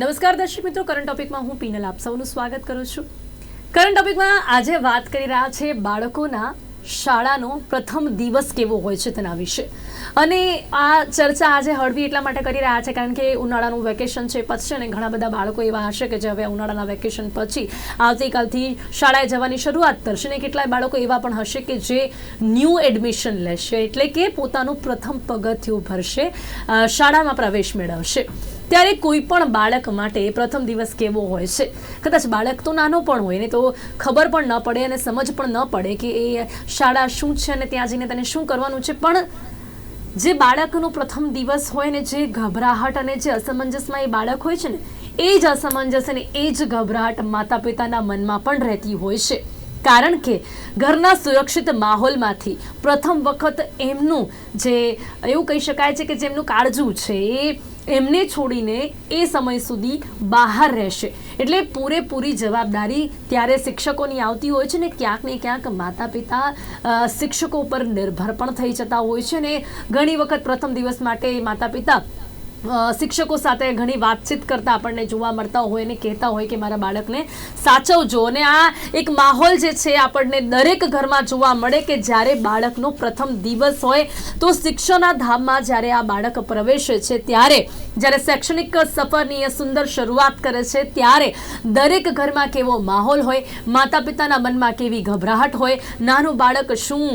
નમસ્કાર દર્શક મિત્રો કરંટ ટોપિકમાં હું પીનલ આપ સૌનું સ્વાગત કરું છું. કરંટ ટોપિકમાં આજે વાત કરી રહ્યા છે બાળકોના શાળાનો પ્રથમ દિવસ કેવો હોય છે તેના વિશે. અને આ ચર્ચા આજે હળવી એટલા માટે કરી રહ્યા છે કારણ કે ઉનાળાનું વેકેશન છે પછી અને ઘણા બધા બાળકો એવા હશે કે જે હવે ઉનાળાના વેકેશન પછી આવતીકાલથી શાળાએ જવાની શરૂઆત કરશે અને કેટલાય બાળકો એવા પણ હશે કે જે ન્યૂ એડમિશન લેશે એટલે કે પોતાનું પ્રથમ પગથિયું ભરશે શાળામાં પ્રવેશ મેળવશે. ત્યારે કોઈ પણ બાળક માટે પ્રથમ દિવસ કેવો હોય છે? કદાચ બાળક તો નાનો પણ હોય ને તો ખબર પણ ન પડે અને સમજ પણ ન પડે કે એ શાળા શું છે અને ત્યાં જઈને તેને શું કરવાનું છે. પણ જે બાળકનો પ્રથમ દિવસ હોય ને જે ગભરાહટ અને જે અસમંજસમાં એ બાળક હોય છે ને, એ જ અસમંજસ અને એ જ ગભરાહટ માતા પિતાના મનમાં પણ રહેતી હોય છે. કારણ કે ઘરના સુરક્ષિત માહોલમાંથી પ્રથમ વખત એમનું જે, એવું કહી શકાય છે કે જેમનું કાળજું છે, એ એમને છોડીને એ સમય સુધી બહાર રહેશે. એટલે પૂરેપૂરી જવાબદારી ત્યારે શિક્ષકોની આવતી હોય છે ને ક્યાંક ને ક્યાંક માતા પિતા શિક્ષકો પર નિર્ભર પણ થઈ જતા હોય છે ને ઘણી વખત પ્રથમ દિવસ માટે માતા પિતા શિક્ષકો સાથે ઘણી વાતચીત કરતા આપણને જોવા મળતા હોય અને કહેતા હોય કે મારા બાળકને સાચવજો. અને આ એક માહોલ જે છે, આપણને દરેક ઘરમાં જોવા મળે કે જ્યારે બાળકનો પ્રથમ દિવસ હોય તો શિક્ષણના ધામમાં જ્યારે આ બાળક પ્રવેશે છે, ત્યારે જ્યારે શૈક્ષણિક સફરની સુંદર શરૂઆત કરે છે, ત્યારે દરેક ઘરમાં કેવો માહોલ હોય માતા પિતાના મનમાં કેવી ગભરાહટ હોય, નાનું બાળક શું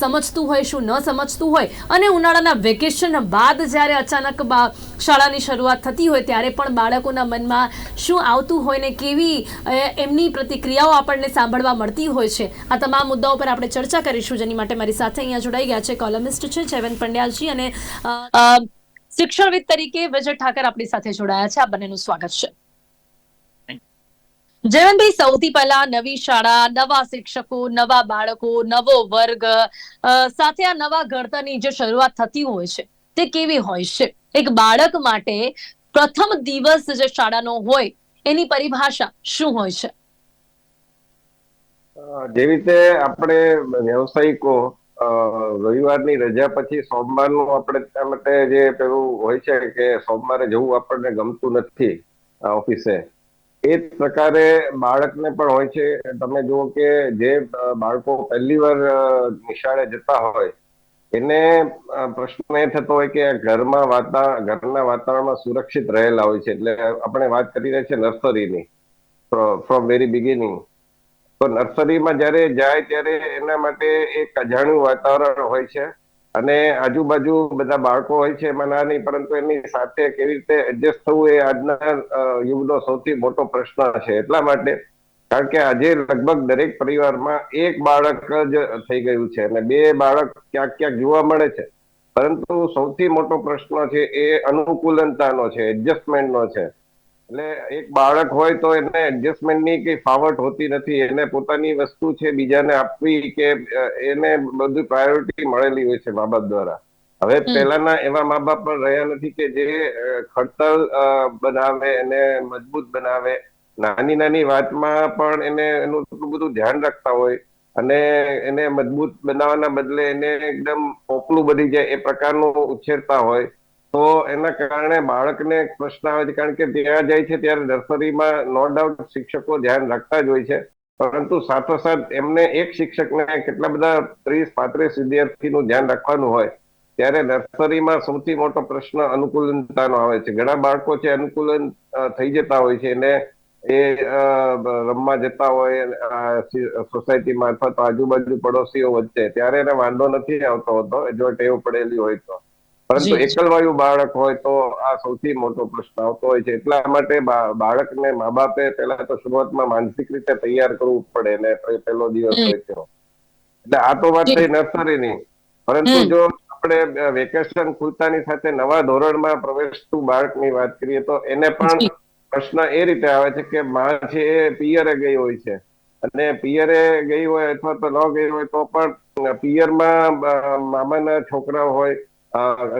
સમજતું હોય, શું ન સમજતું હોય, અને ઉનાળાના વેકેશન બાદ જ્યારે અચાનક બા શાળાની શરૂઆત થતી હોય ત્યારે પણ બાળકોના મનમાં શું આવતું હોય ને કેવી એમની પ્રતિક્રિયાઓ આપણને સાંભળવા મળતી હોય છે. આ તમામ મુદ્દાઓ પર આપણે ચર્ચા કરીશું. જેની માટે મારી સાથે અહીંયા જોડાઈ ગયા છે કોલમિસ્ટ છે જયવંત પંડ્યાલજી અને શિક્ષણવિદ તરીકે વિજય ઠાકર આપણી સાથે જોડાયા છે. આ બંનેનું સ્વાગત છે. જયવંતભાઈ સૌથી પહેલા નવી શાળા નવા શિક્ષકો નવા બાળકો નવો વર્ગ સાથે આ નવા ઘડતરની જે શરૂઆત થતી હોય છે તે કેવી હોય છે? એક બાળક માટે પ્રથમ દિવસ જે શાળાનો હોય, એની પરિભાષા શું હોય છે? જેવી રીતે આપણે વ્યવસાયિકો રવિવારની રજા પછી સોમવારનું આપણે માટે જે પેલું હોય છે કે સોમવારે જવું આપણને ગમતું નથી ઓફિસે. એ પ્રકારે બાળકને પણ હોય છે. તમે જુઓ કે જે બાળકો પહેલી વાર નિશાળે જતા હોય એને પ્રશ્ન એ થતો હોય કે ઘરમાં વાતા, ઘરના વાતાવરણમાં સુરક્ષિત રહેલા હોય છે. એટલે આપણે વાત કરી રહ્યા છીએ નર્સરીની ફ્રોમ વેરી બિગિનિંગ. તો નર્સરીમાં જ્યારે જાય ત્યારે એના માટે એક અજાણ્યું વાતાવરણ હોય છે. અને આજુબાજુ બધા બાળકો હોય છે, એમાં ના નહીં, પરંતુ એની સાથે કેવી રીતે એડજસ્ટ થવું એ આજના યુગનો સૌથી મોટો પ્રશ્ન છે. એટલા માટે કારણ કે આજે લગભગ દરેક પરિવારમાં એક બાળક જ થઈ ગયું છે અને બે બાળક ક્યાંક ક્યાંક જોવા મળે છે. પરંતુ સૌથી મોટો પ્રશ્ન છે એ અનુકૂલનતાનો છે એડજસ્ટમેન્ટનો છે. એટલે એક બાળક હોય તો એને એડજસ્ટમેન્ટની કઈ ફાવટ હોતી નથી એને પોતાની વસ્તુ છે બીજાને આપવી કે એને બધું પ્રાયોરિટી મળેલી હોય છે મા બાપ દ્વારા. હવે પહેલાના એવા મા બાપ પણ રહ્યા નથી કે જે ખડતલ બનાવે એને મજબૂત બનાવે. નાની નાની વાતમાં પણ એને એનું એટલું બધું ધ્યાન રાખતા હોય અને એને મજબૂત બનાવવાના બદલે એને એકદમ પોપલું બની જાય એ પ્રકારનું ઉછેરતા હોય, તો એના કારણે બાળકને પ્રશ્ન આવે છે. કારણ કે ત્યાં જાય છે ત્યારે નર્સરીમાં નો ડાઉટ શિક્ષકો ધ્યાન રાખતા જ હોય છે. પરંતુ સાથોસાથ એમને એક શિક્ષકને કેટલા બધા ત્રીસ, પાંત્રીસ વિદ્યાર્થીનું ધ્યાન રાખવાનું હોય, ત્યારે નર્સરીમાં સૌથી મોટો પ્રશ્ન અનુકૂલનતાનો આવે છે. ઘણા બાળકો છે અનુકૂલન થઈ જતા હોય છે. એને એ રમવા જતા હોય અ, સી- સોસાયટીમાં અથવા તો આજુબાજુ પડોશીઓ વચ્ચે ત્યારે એને વાંધો નથી આવતો હતો જો ટેવ પડેલી હોય તો. પરંતુ એકલવાયુ બાળક હોય તો આ સૌથી મોટો પ્રશ્ન આવતો હોય છે. એટલા માટે બાળકને મા બાપે પેલા તો શરૂઆતમાં માનસિક રીતે તૈયાર કરવું પડે ને પેલો દિવસ હોય તેનો એટલે આ તો વાત થઈ થઈ નર્સરીની. પરંતુ જો આપણે વેકેશન ખુલતાની સાથે નવા ધોરણમાં પ્રવેશતું બાળકની વાત કરીએ તો એને પણ. પ્રશ્ન એ રીતે આવે છે કે માં છે એ પિયરે ગઈ હોય છે. અને પિયરે ગઈ હોય અથવા તો ન ગઈ હોય તો પણ પિયરમાં મામાના છોકરા હોય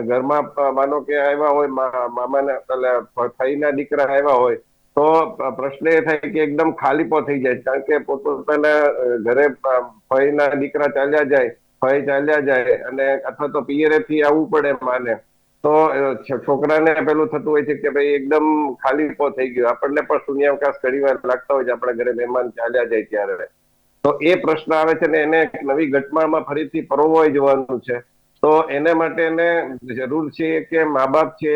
ઘરમાં માનો કે આવ્યા હોય મામાના પેલા ફઈના દીકરા આવ્યા હોય, તો પ્રશ્ન એ થાય કે એકદમ ખાલીપો થઈ જાય. કારણ કે પોતપોતાના ઘરે ફઈના દીકરા ચાલ્યા જાય ફઈ ચાલ્યા જાય અને અથવા તો પિયરેથી આવવું પડે માને. તો છોકરાને પેલું થતું હોય છે કે ભાઈ એકદમ ખાલીપો થઈ ગયો. આપણને પણ શૂન્યાવકાશ ઘણી વાર લાગતા હોય છે આપણા ઘરે મહેમાન ચાલ્યા જાય ત્યારે. તો એ પ્રશ્ન આવે છે ને એને નવી ઘટમાળમાં ફરીથી પરોવાઈ જવાનું છે. તો એને માટે એને જરૂર છે કે મા બાપ છે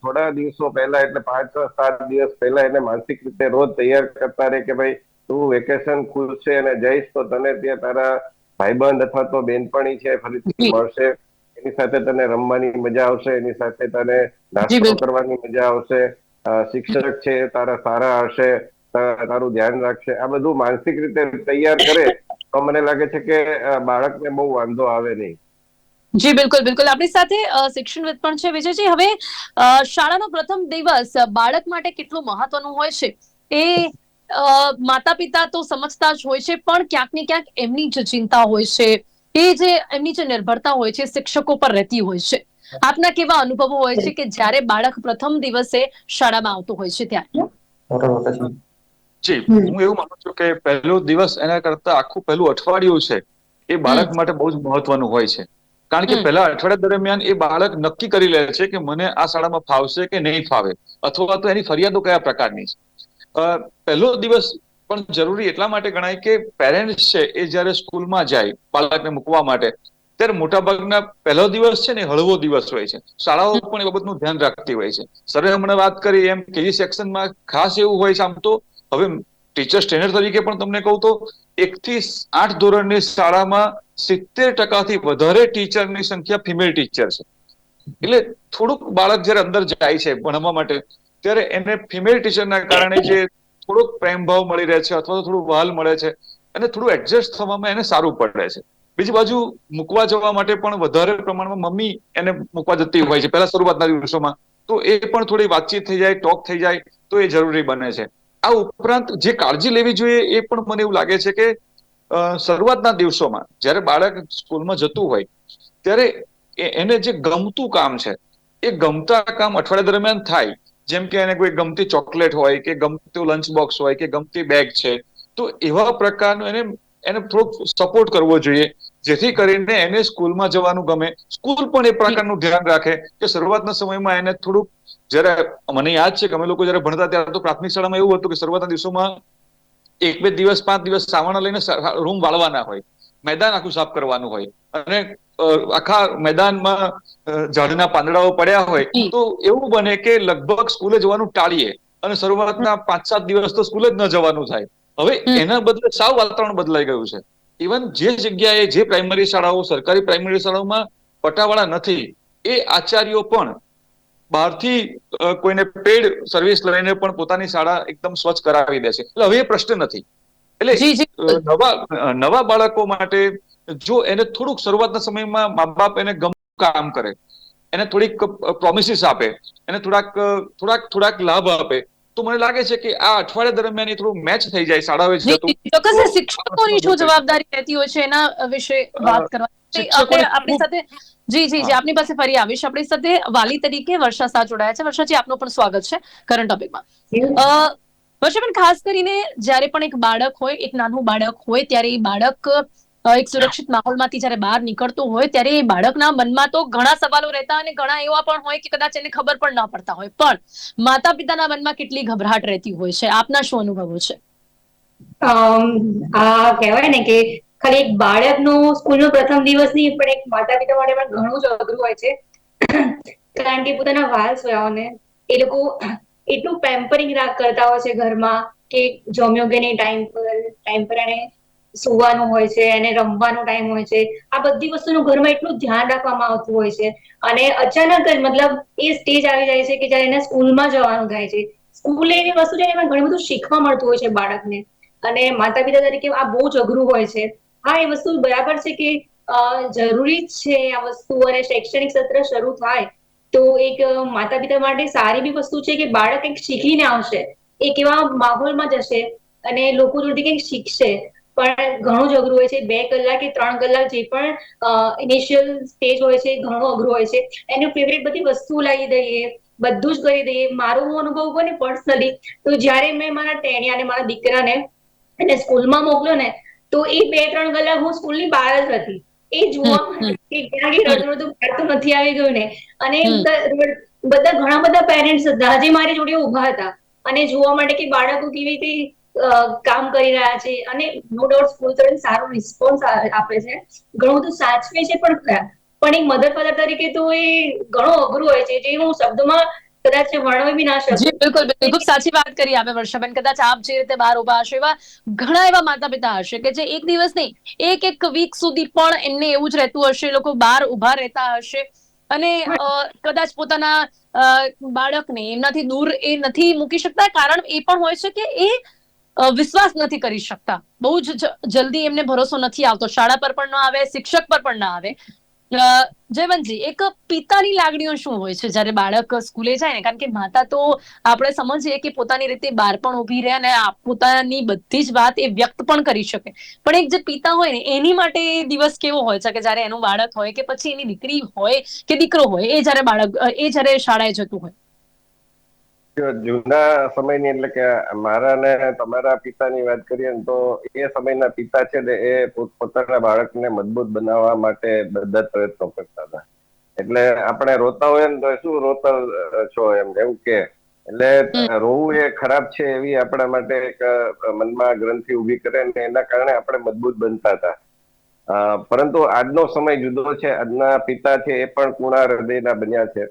થોડા દિવસો પહેલા એટલે પાંચ છ સાત દિવસ પહેલા એને માનસિક રીતે રોજ તૈયાર કરતા રહે કે ભાઈ તું વેકેશન ખુલશે અને જઈશ તો તને ત્યાં તારા ભાઈબંધ અથવા તો બેનપણી છે ફરીથી મળશે. એની સાથે તને રમવાની મજા આવશે એની સાથે તને નાસ્તો કરવાની મજા આવશે શિક્ષક છે તારા સારા હશે તારું ધ્યાન રાખશે આ બધું માનસિક રીતે તૈયાર કરે તો મને લાગે છે કે બાળકને બહુ વાંધો આવે નહીં. જી બિલકુલ બિલકુલ. આપણી સાથે શિક્ષણવિદ પણ છે વિજયજી. હવે શાળાનો પ્રથમ દિવસ બાળક માટે કેટલું મહત્વનું હોય છે? એ માતા પિતા તો સમજતા જ હોય છે પણ ક્યાંક ને ક્યાંક એમની જ ચિંતા હોય છે. એ જે એમની જે નિર્ભરતા હોય છે શિક્ષકો પર રહેતી હોય છે. આપના કેવા અનુભવો હોય છે કે જ્યારે બાળક પ્રથમ દિવસે શાળામાં આવતું હોય છે ત્યારે? જી હું એવું માનું છું કે પહેલો દિવસ એના કરતા આખું પહેલું અઠવાડિયું છે એ બાળક માટે બહુ જ મહત્વનું હોય છે. કારણ કે પહેલા અઠવાડિયા દરમિયાન એ બાળક નક્કી કરી લે છે કે મને આ શાળામાં ફાવશે કે નહીં ફાવે? અથવા તો એની ફરિયાદો કયા પ્રકારની છે? પહેલો દિવસ પણ જરૂરી એટલા માટે ગણાય કે પેરેન્ટ્સ છે એ જ્યારે સ્કૂલમાં જાય બાળકને મૂકવા માટે ત્યારે મોટાભાગના પહેલો દિવસ છે ને હળવો દિવસ હોય છે. શાળાઓ પણ એ બાબતનું ધ્યાન રાખતી હોય છે. સરે હમણાં વાત કરી એમ કેજી સેક્શનમાં ખાસ એવું હોય છે આમ તો હવે ટીચર ટ્રેનર તરીકે પણ તમને કહું તો એક થી આઠ ધોરણની શાળામાં સિત્તેર ટકાથી વધારે ટીચરની સંખ્યા ફિમેલ ટીચર છે. એટલે થોડુંક બાળક જ્યારે અંદર જાય છે ભણવા માટે ત્યારે એને ફિમેલ ટીચરના કારણે જે થોડોક પ્રેમ ભાવ મળી રહે છે અથવા તો થોડું વહાલ મળે છે અને થોડું એડજસ્ટ થવામાં એને સારું પડે છે. બીજી બાજુ મૂકવા જવા માટે પણ વધારે પ્રમાણમાં મમ્મી એને મૂકવા જતી હોય છે પહેલા શરૂઆતના દિવસોમાં. તો એ પણ થોડી વાતચીત થઈ જાય ટોક થઈ જાય, તો એ જરૂરી બને છે. આ ઉપરાંત જે કાળજી લેવી જોઈએ એ પણ મને એવું લાગે છે કે શરૂઆતના દિવસોમાં જ્યારે બાળક સ્કૂલમાં જતું હોય, ત્યારે એને જે ગમતું કામ છે, એ ગમતા કામ અઠવાડિયા દરમિયાન થાય જેમ કે એને કોઈ ગમતી ચોકલેટ હોય કે ગમતું લંચ બોક્સ હોય કે ગમતી બેગ છે, તો એવા પ્રકારનું એને એને થોડોક સપોર્ટ કરવો જોઈએ. જેથી કરીને એને સ્કૂલમાં જવાનું ગમે. સ્કૂલ પણ એ પ્રકારનું ધ્યાન રાખે કે શરૂઆતના સમયમાં એને થોડુંક જયારે, મને યાદ છે કે અમે લોકો જયારે ભણતા ત્યારે તો પ્રાથમિક શાળામાં એવું હતું કે શરૂઆતના દિવસોમાં એક બે દિવસ, પાંચ દિવસ સાવરણા લઈને રૂમ વાળવાના હોય. મેદાન આખું સાફ કરવાનું હોય. અને આખા મેદાનમાં ઝાડના પાંદડાઓ પડ્યા હોય તો એવું બને કે લગભગ સ્કૂલે જવાનું ટાળીએ અને શરૂઆતના પાંચ સાત દિવસ તો સ્કૂલે જ ન જવાનું થાય. હવે એના બદલે સાવ વાતાવરણ બદલાઈ ગયું છે. ઇવન જે જગ્યાએ જે પ્રાઇમરી શાળાઓ સરકારી પ્રાઇમરી શાળાઓમાં પટાવાળા નથી એ આચાર્યો પણ બહારથી કોઈને પેડ સર્વિસ લઈને પણ પોતાની શાળા એકદમ સ્વચ્છ કરાવી દે છે. એટલે હવે એ પ્રશ્ન નથી. એટલે નવા નવા બાળકો માટે જો એને થોડુંક શરૂઆતના સમયમાં મા બાપ એને ગમતું કામ કરે એને થોડીક પ્રોમિસીસ આપે એને થોડાક થોડાક થોડાક લાભ આપે તો મને લાગે છે કે આ અઠવાડિયા દરમિયાન એ થોડું મેચ થઈ જાય શાળાએ જી, ચોક્કસ શિક્ષકોની શું જવાબદારી રહેતી હોય છે એના વિશે વાત કરવા. આપણી સાથે જી જી જી. આપની પાસે ફરી આવીશ. આપણી સાથે વાલી તરીકે વર્ષા શાહ જોડાયા છે. વર્ષાજી આપનું પણ સ્વાગત છે કરંટ ટોપિકમાં અ, વર્ષાબેન ખાસ કરીને જ્યારે પણ એક બાળક હોય એક નાનું બાળક હોય ત્યારે એ બાળક એક સુરક્ષિત માહોલમાંથી જ્યારે બહાર નીકળતું હોય ત્યારે એ બાળકના મનમાં તો ઘણા સવાલો રહેતા અને ઘણા એવા પણ હોય કે કદાચ એને ખબર પણ ન પડતા હોય. પણ માતા પિતાના મનમાં કેટલી ગભરાટ રહેતી હોય છે? આપના શું અનુભવો છે? આ કહેવાય ને કે ખાલી એક બાળકનો સ્કૂલનો પ્રથમ દિવસ નહીં, પણ એક માતા પિતા માટે પણ ઘણું જ અઘરું હોય છે. કારણ કે પોતાના વાલ સોયાઓને એ લોકો એટલું પેમ્પરિંગ રાખ કરતા હોય છે ઘરમાં કે જમ્યો ટાઈમ પર ટાઈમ પર એને સુવાનું હોય છે એને રમવાનો ટાઈમ હોય છે. આ બધી વસ્તુનું ઘરમાં એટલું ધ્યાન રાખવામાં આવતું હોય છે. અને અચાનક જ મતલબ એ સ્ટેજ આવી જાય છે કે જ્યારે એને સ્કૂલમાં જવાનું થાય છે. સ્કૂલ એવી વસ્તુ છે એમાં ઘણું બધું શીખવા મળતું હોય છે બાળકને. અને માતા પિતા તરીકે આ બહુ જ અઘરું હોય છે. હા, એ વસ્તુ બરાબર છે કે જરૂરી છે આ વસ્તુ અને શૈક્ષણિક સત્ર શરૂ થાય તો એક માતા પિતા માટે સારી બી વસ્તુ છે કે બાળક કંઈક શીખીને આવશે. એક એવા માહોલમાં જશે અને લોકો જોડે કંઈક શીખશે. પણ ઘણું જ અઘરું હોય છે. બે કલાક કે ત્રણ કલાક જે પણ ઇનિશિયલ સ્ટેજ હોય છે ઘણું અઘરું હોય છે. એનું ફેવરેટ બધી વસ્તુ લાવી દઈએ બધું જ કરી દઈએ. મારો હું અનુભવ કહું ને પર્સનલી તો જ્યારે મેં મારા ટેણિયા અને મારા દીકરાને એને સ્કૂલમાં મોકલ્યો ને તો એ બે ત્રણ કલાક હું સ્કૂલની બહાર જ હતી. એ જોવા કે ક્યાં કે રડતું રડતું કાઢતું નથી આવી ગયું ને. અને. બધા ઘણા બધા પેરેન્ટ્સ હતા. જે મારી જોડે ઊભા હતા. અને જોવા માટે કે બાળકો કેવી રીતે કામ કરી રહ્યા છે અને નો ડાઉટ સ્કૂલ તરફ સારો રિસ્પોન્સ આપે છે. ઘણું બધું સાચવે છે પણ ખરા. પણ એક મધર ફાધર તરીકે તો એ ઘણો અઘરું હોય છે. જે હું શબ્દોમાં કદાચ વર્ણવી બી બિલકુલ બિલકુલ. સાચી વાત કરી આપે વર્ષાબેન. કદાચ આપ જે રીતે બહાર ઊભા હશો ઘણા એવા માતા હશે કે જે એક દિવસ નહીં, એક એક વીક સુધી પણ એમને એવું જ રહેતું હશે. લોકો બહાર ઊભા રહેતા હશે. અને કદાચ પોતાના બાળકને એમનાથી દૂર એ નથી મૂકી શકતા. કારણ એ પણ હોય છે કે એ વિશ્વાસ નથી કરી શકતા. બહુ જ જલ્દી એમને ભરોસો નથી આવતો. શાળા પર પણ ન આવે, શિક્ષક પર પણ ના આવે. જયવંતજી, એક પિતાની લાગણીઓ શું હોય છે? જ્યારે બાળક સ્કૂલે જાય ને, કારણ કે માતા તો આપણે સમજીએ કે પોતાની રીતે બહાર પણ ઊભી રહે અને પોતાની બધી જ વાત એ વ્યક્ત પણ કરી શકે. પણ એક જે પિતા હોય ને, એની માટે દિવસ કેવો હોય છે? કે જ્યારે એનું બાળક હોય કે પછી એની દીકરી હોય કે દીકરો હોય, એ જ્યારે બાળક, એ જ્યારે શાળાએ જતું હોય. જો જૂના સમયની એટલે કે મારા ને તમારા પિતાની વાત કરીએ તો એ સમયના પિતા છે ને એ પોત- પોતાના બાળકને મજબૂત બનાવવા માટે બધા પ્રયત્નો કરતા હતા. એટલે આપણે રોતા હોય ને તો શું રોતા છો એમ એવું કે? એટલે રોવું એ ખરાબ છે એવી આપણા માટે એક મનમાં ગ્રંથિ ઊભી કરે ને એના કારણે આપણે મજબૂત બનતા હતા. પરંતુ આજનો સમય જુદો છે. આજના પિતા છે એ પણ કુણા હૃદયના બન્યા છે.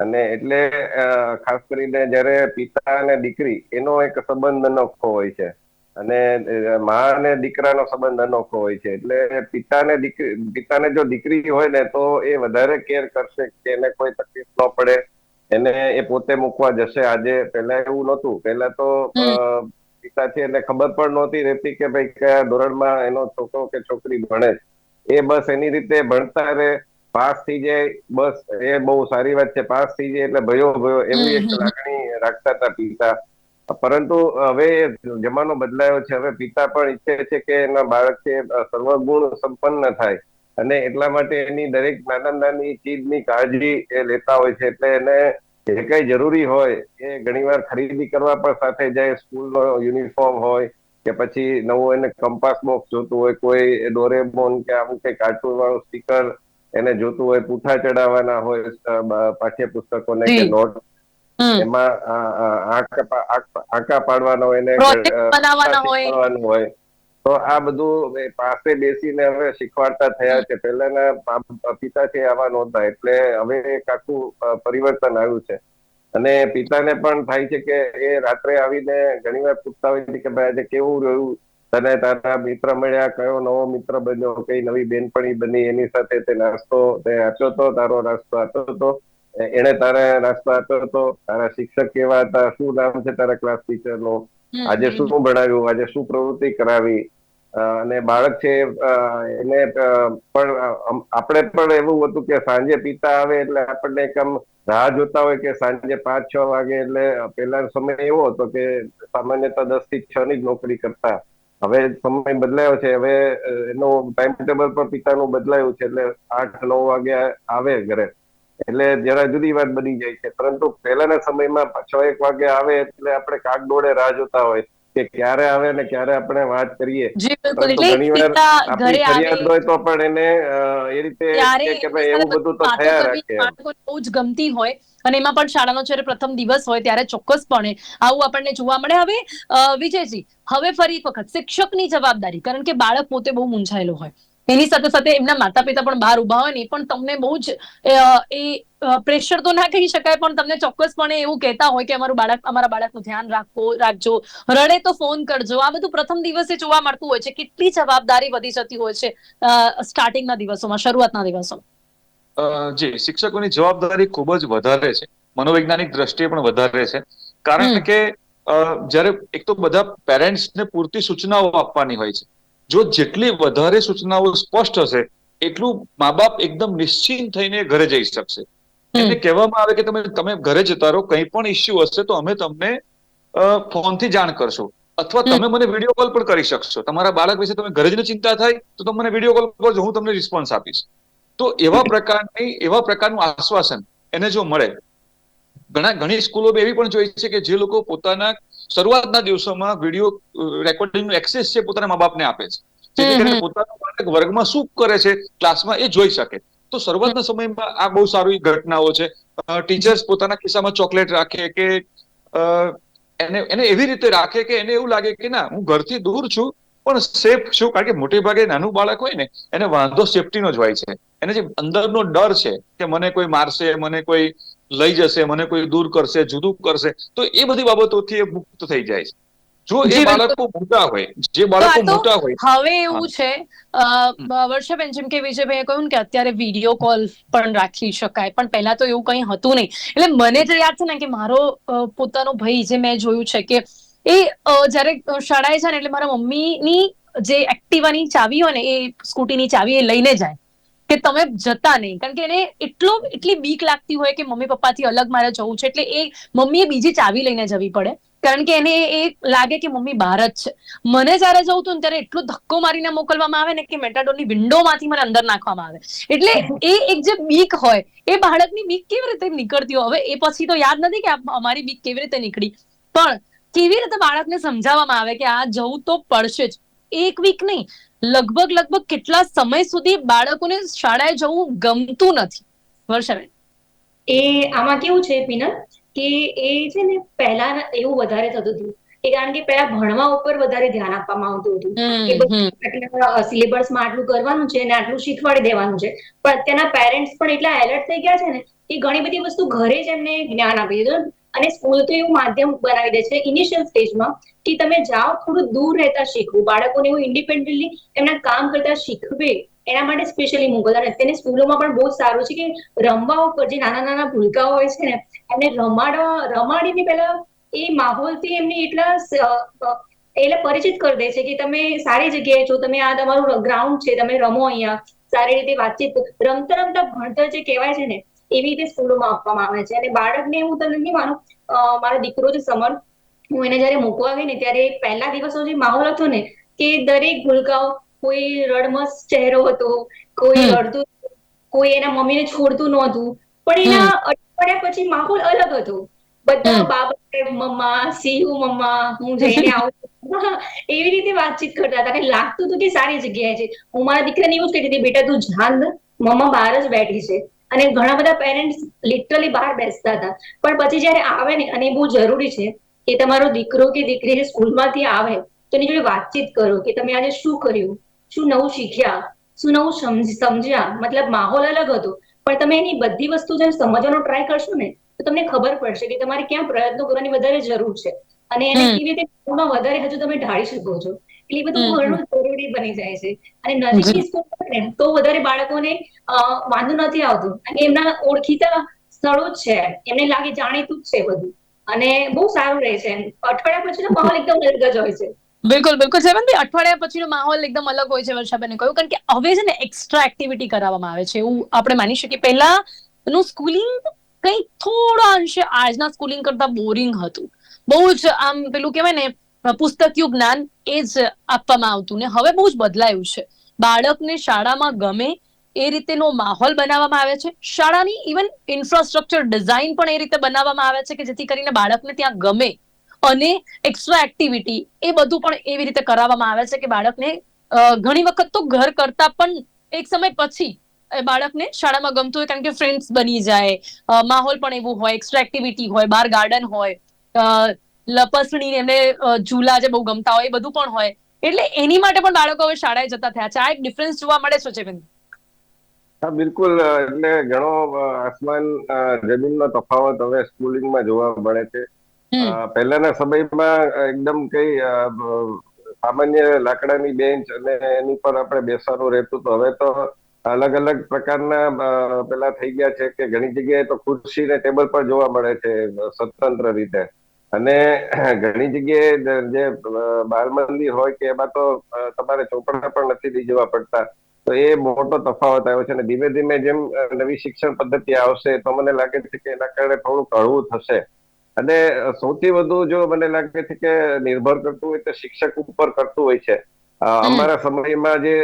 અને એટલે ખાસ કરીને જ્યારે પિતા અને દીકરી એનો એક સંબંધ અનોખો હોય છે. અને મા અને દીકરાનો સંબંધ અનોખો હોય છે. એટલે પિતાને દીકરી પિતાને જો દીકરી હોય ને તો એ વધારે કેર કરશે કે એને કોઈ તકલીફ ન પડે. એને એ પોતે મૂકવા જશે. આજે પહેલા એવું નહોતું. પહેલા તો પિતા છે એને ખબર પણ નહોતી રહેતી કે ભાઈ કયા ધોરણમાં એનો છોકરો કે છોકરી ભણે છે. એ બસ એની રીતે ભણતા રહે. પાસ થઈ જાય બસ એ બહુ સારી વાત છે પાસ થઈ જાય એટલે ભયો ભયો એવી એક. લાગણી રાખતા હતા પિતા પરંતુ હવે જમાનો બદલાયો છે હવે પિતા પણ ઈચ્છે છે કે એના બાળક છે સર્વગુણ સંપન્ન થાય અને એટલા માટે એની દરેક નાના નાની ચીજની કાળજી એ લેતા હોય છે એટલે એને જે કઈ જરૂરી હોય એ ઘણીવાર ખરીદી કરવા પણ સાથે જાય સ્કૂલનો યુનિફોર્મ હોય કે પછી નવું એને કંપાસ બોક્સ જોતું હોય કોઈ ડોરેમોન કે આવું કઈ કાર્ટૂન વાળું સ્ટીકર એને જોતું હોય પૂઠા ચડાવવાના હોય પાઠ્યપુસ્તકોને કે નોટ એમાં આંક પાડવાનો હોય ને Project હોય. તો આ બધું પાસે બેસીને હવે શીખવાડતા થયા છે. પહેલાના પિતા છે આવા નહોતા. એટલે હવે એક આખું પરિવર્તન આવ્યું છે. અને પિતાને પણ થાય છે કે એ રાત્રે આવીને ઘણીવાર પૂછતા હોય છે કે ભાઈ આજે કેવું રહ્યું? તને તારા મિત્ર મળ્યા કયો નવો મિત્ર બન્યો કઈ નવી બેનપણી બની એની સાથે તે નાસ્તો તે આપ્યો તો તારો નાસ્તો આપ્યો તો? એને તારે નાસ્તો આપ્યો હતો તારા શિક્ષક કેવા હતા? શું નામ છે તારા ક્લાસ ટીચરનું? આજે શું ભણાવ્યું? આજે શું પ્રવૃત્તિ કરાવી? અને બાળક છે એને પણ આપણે પણ એવું હતું કે સાંજે પિતા આવે એટલે આપણને એક આમ રાહ જોતા હોય કે સાંજે પાંચ છ વાગે એટલે પેલા સમય એવો હતો કે સામાન્યતા દસથી છ ની જ નોકરી કરતા. હવે સમય બદલાયો છે. હવે એનો ટાઈમ ટેબલ પણ પિતાનું બદલાયું છે. એટલે આઠ, નવ વાગે આવે ઘરે. એટલે જરા જુદી વાત બની જાય છે. પરંતુ પહેલાના સમયમાં છ, એક વાગે આવે એટલે આપણે કાગડોળે રાહ જોતા હોય. કે ક્યારે આવે ને ક્યારે આપણે વાત કરીએ. ઘરે આવે હોય તો પણ એને એ રીતે કે કે ભાઈ એવું બધું તો થયા રાખે. બહુ જ ગમતી હોય. અને એમાં પણ શાળાનો જ્યારે પ્રથમ દિવસ હોય ત્યારે ચોક્કસપણે આવું આપણને જોવા મળે. હવે વિજયજી હવે ફરી એક વખત શિક્ષકની જવાબદારી કારણ કે બાળક પોતે બહુ મૂંઝાયેલો હોય. એની સાથે સાથે એમના માતા પિતા પણ બહાર ઊભા હોય ને પણ તમને બહુ જ એ પ્રેશર તો ના કહી શકાય પણ તમને ચોક્કસપણે એવું કહેતા હોય કે અમારું બાળક અમારા બાળકનું ધ્યાન રાખો રાખજો. રડે તો ફોન કરજો. આ બધું પ્રથમ દિવસે જોવા મળતું હોય છે. કેટલી જવાબદારી વધી જતી હોય છે સ્ટાર્ટિંગના દિવસોમાં શરૂઆતના દિવસોમાં? જી શિક્ષકોની જવાબદારી ખૂબ જ વધારે છે. મનોવૈજ્ઞાનિક દ્રષ્ટિએ પણ વધારે છે. કારણ કે જ્યારે એક તો બધા પેરેન્ટ્સને પૂરતી સૂચનાઓ આપવાની હોય છે. જો જેટલી વધારે સૂચનાઓ સ્પષ્ટ હશે એટલું મા બાપ એકદમ નિશ્ચિંત થઈને ઘરે જઈ શકશે. એટલે કહેવામાં આવે કે તમે તમે ઘરે જતા રહો કંઈ પણ ઇસ્યુ હશે તો અમે તમને ફોનથી જાણ કરશો. અથવા તમે મને વીડિયો કોલ પણ કરી શકશો. તમારા બાળક વિશે તમે ઘરે જ ચિંતા થાય તો તમે મને વીડિયો કોલ કરજો હું તમને રિસ્પોન્સ આપીશ. તો એવા પ્રકારની એવા પ્રકારનું આશ્વાસન એને જો મળે ઘણા ઘણી સ્કૂલો એવી પણ જોઈ છે કે જે લોકો પોતાના શરૂઆતના દિવસોમાં વીડિયો રેકોર્ડિંગ એક્સેસ છે પોતાના મા બાપને આપે છે. જેથી કરીને. બાળક વર્ગમાં શું કરે છે ક્લાસમાં એ જોઈ શકે. તો શરૂઆતના સમયમાં આ બહુ સારી ઘટનાઓ છે. ટીચર્સ પોતાના ખિસ્સામાં ચોકલેટ રાખે કે એને એને એવી રીતે રાખે કે એને એવું લાગે કે ના હું ઘરથી દૂર છું પણ સેફ છું કારણ કે મોટે ભાગે નાનું બાળક હોય ને એને વાંધો સેફટીનો જ હોય છે. એને જે અંદરનો ડર છે કે મને કોઈ મારશે મને કોઈ લઈ જશે મને કોઈ દૂર કરશે જુદું કરશે તો એ બધી બાબતોથી એ મુક્ત થઈ જાય છે. જો એ બાળકો મોટા હોય જે બાળકો મોટા હોય હવે એવું છે વર્ષાબેન જેમ કે વિજયભાઈએ કહ્યું કે અત્યારે વીડિયો કોલ પણ રાખી શકાય પણ પહેલા તો એવું કંઈ હતું નહીં. એટલે મને જે યાદ છે ને કે મારો પોતાનો ભાઈ જે મેં જોયું છે કે એ જ્યારે શાળાએ જાય ને એટલે મારા મમ્મીની જે એક્ટિવાની ચાવી હોય ને એ સ્કૂટીની ચાવી એ લઈને જાય. કે તમે જતા નહીં. કારણ કે એને એટલો, એટલી બીક લાગતી હોય કે મમ્મી પપ્પાથી અલગ મારે જવું છે, એટલે એ મમ્મીએ બીજી ચાવી લઈને જવી પડે. કારણ કે એને એ લાગે કે મમ્મી બહાર જ છે. મને જ્યારે જવું હતું ત્યારે એટલો ધક્કો મારીને મોકલવામાં આવે ને કે મેટાડોરની વિન્ડોમાંથી મને અંદર નાખવામાં આવે. એટલે એ એક જે બીક હોય, એ બાળકની બીક કેવી રીતે નીકળતી હોય? હવે એ પછી તો યાદ નથી કે અમારી બીક કેવી રીતે નીકળી. પણ કેવી રીતે બાળકને સમજાવવામાં આવે કે આ જવું તો પડશે જ? એક વીક નહીં. લગભગ લગભગ કેટલા સમય સુધી બાળકોને શાળાએ જવું ગમતું નથી? વર્ષાબેન. એ આમાં કેવું છે પીનલ કે એ છે ને પહેલા એવું વધારે થતું હતું. કે કારણ કે પહેલા ભણવા ઉપર વધારે ધ્યાન આપવામાં આવતું હતું. કે સિલેબસમાં આટલું કરવાનું છે ને આટલું શીખવાડી દેવાનું છે. પણ અત્યારના પેરેન્ટ્સ પણ એટલા એલર્ટ થઈ ગયા છે ને કે ઘણી બધી વસ્તુ ઘરે જ એમને જ્ઞાન આપી દીધું. અને સ્કૂલ તો એવું માધ્યમ બનાવી દે છે ઇનિશિયલ સ્ટેજમાં કે તમે જાઓ થોડું દૂર રહેતા શીખવું. બાળકોને એવું ઇન્ડિપેન્ડન્ટલી એમના કામ કરતા શીખવે, એના માટે સ્પેશિયલી મોકલતા અને અત્યારની સ્કૂલોમાં પણ બહુ સારું છે કે રમવા ઉપર જે નાના નાના ભૂલકાઓ હોય છે ને, એમને રમાડવા, રમાડીને પહેલા એ માહોલથી એમને એટલા એટલે પરિચિત કરી દે છે કે તમે સારી જગ્યાએ છો, તમે આ તમારું ગ્રાઉન્ડ છે, તમે રમો અહીંયા. સારી રીતે વાતચીત રમતા રમતા ભણતર જે કહેવાય છે ને એવી રીતે સ્કૂલોમાં આપવામાં આવે છે. અને બાળકને હું તમને નહીં માનું મારો દીકરો જે સમર હું એને જયારે મૂકવા આવી ને ત્યારે પહેલા દિવસનો જે માહોલ હતો ને કે દરેક ભૂલકાઓ કોઈ રડમસ ચહેરો હતો કોઈ રડતું કોઈ એના મમ્મીને છોડતું નહોતું પણ એના અઠવાડિયા પછી માહોલ અલગ હતો. બધા. બાબા મમ્મા સિંહ મમ્મા હું જઈને આવું. એવી રીતે વાતચીત કરતા હતા. અને લાગતું હતું કે સારી જગ્યાએ છે. હું મારા દીકરાને એવું જ કહેતી હતી બેટા તું જાન મમ્મા બહાર જ બેઠી છે. અને ઘણા બધા પેરેન્ટ્સ લિટરલી બહાર બેસતા હતા. પણ પછી જયારે આવે ને અને એ બહુ જરૂરી છે કે તમારો દીકરો કે દીકરી સ્કૂલમાંથી આવે તો એની જોડે વાતચીત કરો કે તમે આજે શું કર્યું? શું નવું શીખ્યા? શું નવું સમજ- સમજ્યા? મતલબ માહોલ અલગ હતો. પણ તમે એની બધી વસ્તુ જેમ સમજવાનો ટ્રાય કરશો ને તો તમને ખબર પડશે કે તમારે ક્યાં પ્રયત્નો કરવાની વધારે જરૂર છે. અને એને કેવી રીતે વધારે હજુ તમે ઢાળી શકો છો. એટલે એ બધું. ઘણું જરૂરી બની જાય છે. અને નજીકની સ્કૂલ ને તો વધારે બાળકોને વાંધો નથી આવતું. અને એમના ઓળખીતા સ્થળો જ છે. એમને લાગે જાણીતું જ છે બધું. અને બહુ સારું રહે છે અઠવાડિયા અઠવાડિયા પછીનો માહોલ એકદમ અલગ જ હોય છે. બિલકુલ બિલકુલ. સેવનભાઈ અઠવાડિયા પછીનો માહોલ એકદમ અલગ હોય છે વર્ષાબેને કહ્યું. કારણ કે હવે છે ને એક્સ્ટ્રા એક્ટિવિટી કરાવવામાં આવે છે એવું આપણે માની શકીએ. પહેલા નું સ્કૂલિંગ કંઈ થોડા અંશે આજના સ્કૂલિંગ કરતા બોરિંગ હતું. બહુ જ આમ પેલું કહેવાય ને પુસ્તકિયું જ્ઞાન એ જ આપવામાં આવતું ને હવે બહુ જ બદલાયું છે. બાળકને શાળામાં ગમે એ રીતેનો માહોલ બનાવવામાં આવે છે. શાળાની ઇવન ઇન્ફ્રાસ્ટ્રક્ચર ડિઝાઇન પણ એ રીતે બનાવવામાં આવે છે કે જેથી કરીને બાળકને ત્યાં ગમે અને એક્સ્ટ્રા એક્ટિવિટી એ બધું પણ એવી રીતે કરાવવામાં આવે છે કે બાળકને ઘણી વખત તો ઘર કરતા પણ એક સમય પછી એ બાળકને શાળામાં ગમતું હોય કારણ કે ફ્રેન્ડ્સ બની જાય માહોલ પણ એવું હોય એક્સ્ટ્રા એક્ટિવિટી હોય બાર ગાર્ડન હોય લપસણી એમને ઝૂલા જે બહુ ગમતા હોય એ બધું પણ હોય. એટલે એની માટે પણ બાળકો હવે શાળાએ જતા થયા છે. આ એક ડિફરન્સ જોવા મળે છે જેબેન હા બિલકુલ. એટલે ઘણો આસમાન જમીનનો તફાવત હવે સ્કૂલિંગમાં જોવા મળે છે. પહેલાના સમયમાં એકદમ કઈ સામાન્ય લાકડાની બેન્ચ અને એની પર આપણે બેસવાનું રહેતું તો હવે તો અલગ અલગ પ્રકારના પેલા થઈ ગયા છે કે ઘણી જગ્યાએ તો ખુરશી ને ટેબલ પર જોવા મળે છે સ્વતંત્ર રીતે. અને ઘણી જગ્યાએ જ- બાલ મંદિર હોય કે એમાં તો તમારે ચોપડા પણ નથી લઈ જવા પડતા. તો એ મોટો તફાવત આવ્યો છે અને ધીમે ધીમે જેમ નવી શિક્ષણ પદ્ધતિ આવશે તો મને લાગે છે કે એના કારણે થોડું હળવું થશે. અને સૌથી વધુ જો મને લાગે છે કે નિર્ભર કરતું હોય તો શિક્ષક ઉપર કરતું હોય છે. અમારા સમયમાં જે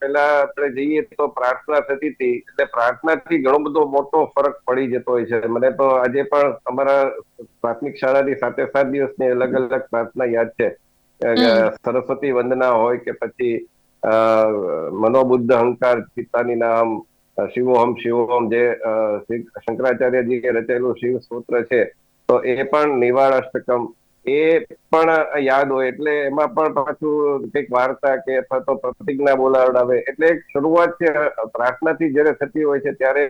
પેલા આપણે જઈએ તો પ્રાર્થના થતી હતી એટલે પ્રાર્થનાથી ઘણો બધો મોટો ફરક પડી જતો હોય છે. મને તો આજે પણ અમારા પ્રાથમિક શાળાની સાથે સાત દિવસની અલગ અલગ પ્રાર્થના યાદ છે. સરસ્વતી વંદના હોય કે પછી મનોબુદ્ધ અહંકાર પિતાની નામ શિવોહમ શિવોહમ જે શંકરાચાર્યજીએ રચેલું શિવ સ્તોત્ર છે તો એ પણ નિવાળ અષ્ટકમ એ પણ યાદ હોય, એટલે એમાં પણ પાછું કંઈક વાર્તા કે અથવા તો પ્રતિજ્ઞા બોલાવડાવે. એટલે એક શરૂઆત છે, પ્રાર્થનાથી જ્યારે થતી હોય છે, ત્યારે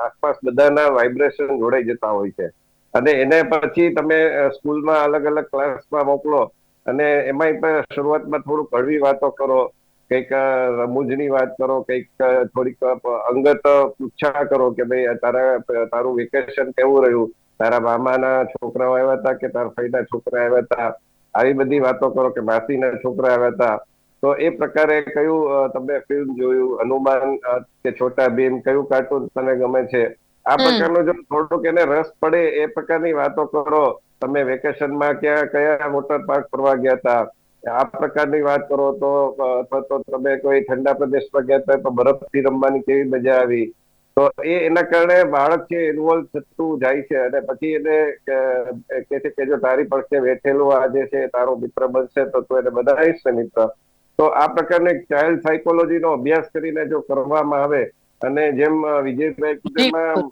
આસપાસ બધાના વાઇબ્રેશન જોડાઈ જતા હોય છે. અને એને પછી તમે સ્કૂલમાં અલગ અલગ ક્લાસમાં મોકલો અને એમાંય પણ શરૂઆતમાં થોડુંક હળવી વાતો કરો, કંઈક રમૂજની વાત કરો, કંઈક થોડીક અંગત પૂછા કરો કે ભાઈ તારા, તારું વેકેશન કેવું રહ્યું? તારા મામાના છોકરાઓ આવ્યા હતા કે તારા ફઈના છોકરા આવ્યા હતા? આવી બધી વાતો કરો કે માસીના છોકરા આવ્યા હતા? તો એ પ્રકારે કયું તમે ફિલ્મ જોયું? હનુમાન કે છોટા ભીમ કયું કાર્ટૂન તને ગમે છે? આ પ્રકારનો જો થોડોક એને રસ પડે એ પ્રકારની વાતો કરો. તમે વેકેશનમાં ક્યાં કયા વોટર પાર્ક ફરવા ગયા હતા? આ પ્રકારની વાત કરો તો અથવા તો તમે કોઈ ઠંડા પ્રદેશમાં ગયા હતા તો બરફથી રમવાની કેવી મજા આવી? તો એ એના કારણે બાળક છે ઇન્વોલ્વ થતું જાય છે અને પછી એને કે છે કે જો તારી પડખે બેઠેલો આ જે છે, તારો મિત્ર બનશે તો તું એને બનાવીશ ને મિત્ર. તો આ પ્રકારની ચાઇલ્ડ સાયકોલોજીનો અભ્યાસ કરીને જો કરવામાં આવે અને જેમ વિજયભાઈ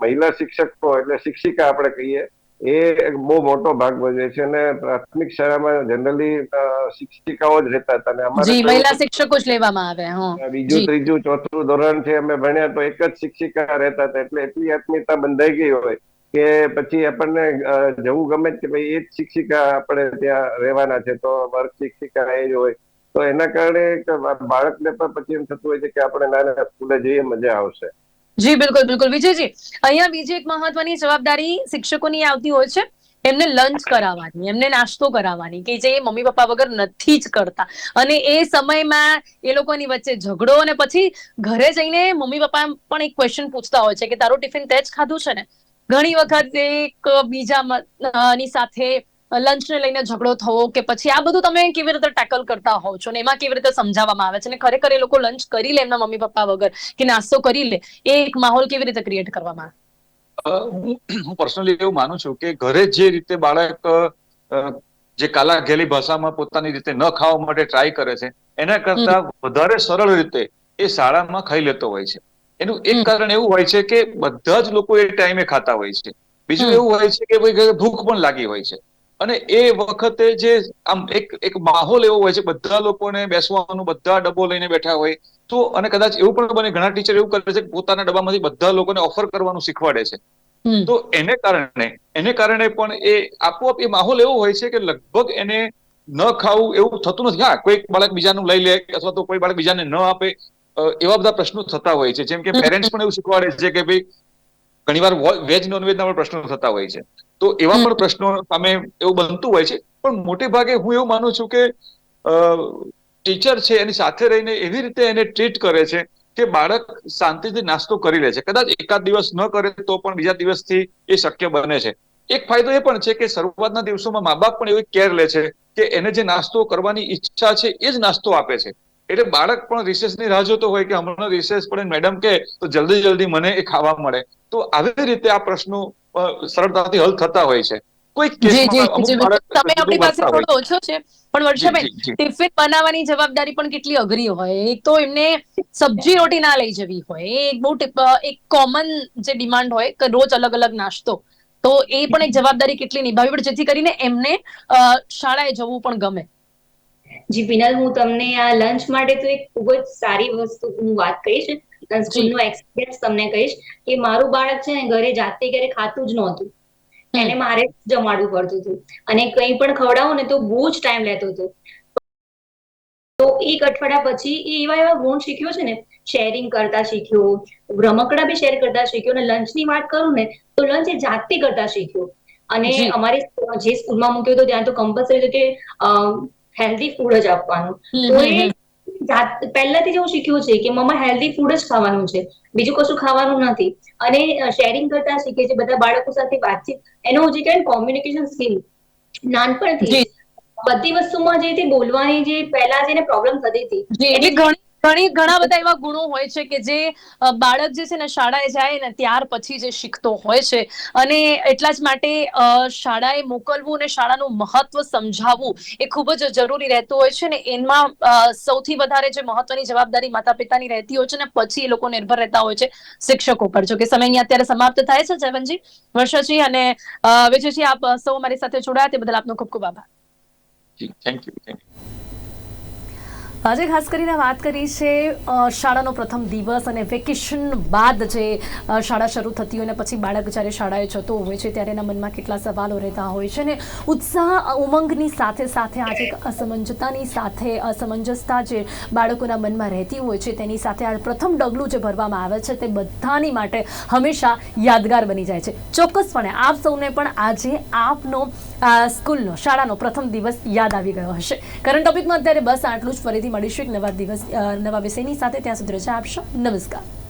મહિલા શિક્ષક એટલે શિક્ષિકા આપણે કહીએ એ બહુ મોટો ભાગ ભજવે છે અને પ્રાથમિક શાળામાં જનરલી શિક્ષિકાઓ જ રહેતા હતા અને અમારે મહિલા શિક્ષકો જ લેવામાં આવે બીજું ત્રીજું ચોથું ધોરણ છે અમે ભણ્યા તો એક જ શિક્ષિકા રહેતા હતા એટલે એટલી આત્મીયતા બંધાઈ ગઈ હોય કે પછી આપણને જવું ગમે કે ભાઈ એ જ શિક્ષિકા આપણે ત્યાં રહેવાના છે તો વર્ગ શિક્ષિકા એ જ હોય. તો એના કારણે બાળકને પણ પછી એમ થતું હોય છે કે આપણે નાના સ્કૂલે જઈએ મજા આવશે. જી, બિલકુલ બિલકુલ. વિજયજી, અહીંયા બીજી એક મહત્વની જવાબદારી શિક્ષકોની આવતી હોય છે. એમને લંચ કરાવવાની, એમને નાસ્તો કરાવવાની, કે જે મમ્મી પપ્પા વગર નથી જ કરતા. અને એ સમયમાં એ લોકોની વચ્ચે ઝઘડો અને પછી ઘરે જઈને મમ્મી પપ્પા પણ એક ક્વેશ્ચન પૂછતા હોય છે કે તારું ટિફિન તે જ ખાધું છે ને? ઘણી વખત એક બીજા ની સાથે લંચને લઈને ઝઘડો થવો કે પછી આ બધું તમે કેવી રીતે ટેકલ કરતા હોવ છો ને એમાં કેવી રીતે સમજાવવામાં આવે છે અને ખરેખર એ લોકો લંચ કરી લે એમના મમ્મી પપ્પા વગર કે નાસ્તો કરી લે એ એક માહોલ કેવી રીતે ક્રિએટ કરવામાં આવે? હું પર્સનલી એવું માનું છું કે ઘરે જે રીતે બાળક જે કાલા ઘેલી ભાષામાં પોતાની રીતે ન ખાવા માટે ટ્રાય કરે છે એના કરતા વધારે સરળ રીતે એ શાળામાં ખાઈ લેતો હોય છે. એનું એક કારણ એવું હોય છે કે બધા જ લોકો એ ટાઈમે ખાતા હોય છે. બીજું એવું હોય છે કે ભાઈ ભૂખ પણ લાગી હોય છે. અને એ વખતે જે આમ એક એક માહોલ એવો હોય છે બધા લોકોને બેસવાનું બધા ડબ્બો લઈને બેઠા હોય તો અને કદાચ એવું પણ બને ઘણા ટીચર એવું કરે છે કે પોતાના ડબ્બામાંથી બધા લોકોને ઓફર કરવાનું શીખવાડે છે. તો એને કારણે એને કારણે પણ એ આપોઆપ એ માહોલ એવો હોય છે કે લગભગ એને ન ખાવું એવું થતું નથી. હા કોઈક બાળક બીજાનું લઈ લે અથવા તો કોઈ બાળક બીજાને ન આપે એવા બધા પ્રશ્નો થતા હોય છે. જેમ કે પેરેન્ટ્સ પણ એવું શીખવાડે છે કે ભાઈ ઘણીવાર વેજ નોનવેજના પણ પ્રશ્નો થતા હોય છે. તો એવા પણ પ્રશ્નો સામે એવું બનતું હોય છે. પણ મોટે ભાગે હું એવું માનું છું કે ટીચર છે એની સાથે રહીને એવી રીતે એને ટ્રીટ કરે છે કે બાળક શાંતિથી નાસ્તો કરી લે છે. કદાચ એકાદ દિવસ ન કરે તો પણ બીજા દિવસથી એ શક્ય બને છે. એક ફાયદો એ પણ છે કે શરૂઆતના દિવસોમાં મા બાપ પણ એવી કેર લે છે કે એને જે નાસ્તો કરવાની ઈચ્છા છે એ જ નાસ્તો આપે છે. એટલે બાળક પણ રિસેસની રાહ જોતો હોય કે હમણાં રિસેસ પડે મેડમ કે તો જલ્દી જલ્દી મને એ ખાવા મળે. તો આવી રીતે આ પ્રશ્નો સરળતાથી હલ થતા હોય છે. સમય આપણી પાસે થોડો ઓછો પણ વર્ષાબેન ટિફિન બનાવવાની જવાબદારી પણ કેટલી અઘરી હોય. એક તો એમને સબ્જી રોટી ના લઈ જવી હોય. એક બહુ એક કોમન જે ડિમાન્ડ હોય કે રોજ અલગ અલગ નાસ્તો. તો એ પણ એક જવાબદારી કેટલી નિભાવી પડે જેથી કરીને એમને શાળાએ જવું પણ ગમે. જી વિનલ હું તમને આ લંચ માટે તો એક ખૂબ જ સારી વસ્તુ હું વાત કહીશ. સ્કૂલનો એક્સપિરિયન્સ તમને કહીશ કે મારું બાળક છે ને ઘરે જાતે ઘરે ખાતું જ નહોતું. એને મારે જમાડવું પડતું હતું. અને કંઈ પણ ખવડાવો ને તો બહુ જ ટાઈમ લેતો હતો. તો એક અઠવાડિયા પછી એ એવા એવા ગુણ શીખ્યો છે ને શેરિંગ કરતા શીખ્યો રમકડા બી શેર કરતા શીખ્યો અને લંચની વાત કરું ને તો લંચ એ જાતે કરતા શીખ્યો. અને અમારી જે સ્કૂલમાં મૂક્યો હતો ત્યાં તો કમ્પલસરી કે હેલ્ધી ફૂડ જ આપવાનું. તો એ જાત- પહેલાથી જ હું શીખ્યું છે કે મમ્મા હેલ્ધી ફૂડ જ ખાવાનું છે. બીજું કશું ખાવાનું નથી. અને શેરિંગ કરતા શીખે છે બધા બાળકો સાથે વાતચીત. એનો જે કહેવાય કોમ્યુનિકેશન સ્કિલ નાનપણથી બધી વસ્તુમાં જે બોલવાની જે પહેલા જેને પ્રોબ્લેમ થતી હતી એટલે ઘણી ઘણી ઘણા બધા એવા ગુણો હોય છે કે જે બાળક જે છે ને શાળાએ જાય ને ત્યાર પછી જે શીખતો હોય છે. અને એટલા જ માટે શાળાએ મોકલવું અને શાળાનું મહત્વ સમજાવવું એ ખૂબ જ જરૂરી રહેતું હોય છે ને એમાં સૌથી વધારે જે મહત્વની જવાબદારી માતા પિતાની રહેતી હોય છે ને પછી એ લોકો નિર્ભર રહેતા હોય છે શિક્ષકો પર. જો કે સમય અહીંયા અત્યારે સમાપ્ત થાય છે જયવનજી વર્ષાજી અને વિજયજી, આપ સૌ અમારી સાથે જોડાયા તે બદલ આપનો ખૂબ ખૂબ આભાર. થેન્ક યુ થેન્ક યુ આજે ખાસ કરીને વાત કરી છે શાળાનો પ્રથમ દિવસ અને વેકેશન બાદ જે શાળા શરૂ થતી હોય અને પછી બાળક જ્યારે શાળાએ જતો હોય છે ત્યારે એના મનમાં કેટલા સવાલો રહેતા હોય છે ને ઉત્સાહ ઉમંગની સાથે સાથે આજે અસમંજતાની સાથે અસમંજસતા જે બાળકોના મનમાં રહેતી હોય છે તેની સાથે આ પ્રથમ ડગલું જે ભરવામાં આવે છે તે બધાની માટે હંમેશા યાદગાર બની જાય છે. ચોક્કસપણે આપ સૌને પણ આજે આપનો સ્કૂલનો, શાળાનો પ્રથમ દિવસ યાદ આવી ગયો હશે. કરંટ ટોપિકમાં અત્યારે બસ આટલું જ. ફરીથી મળીશું એક નવા દિવસ નવા વિષયની સાથે. ત્યાં સુધી રજા આપશો. નમસ્કાર.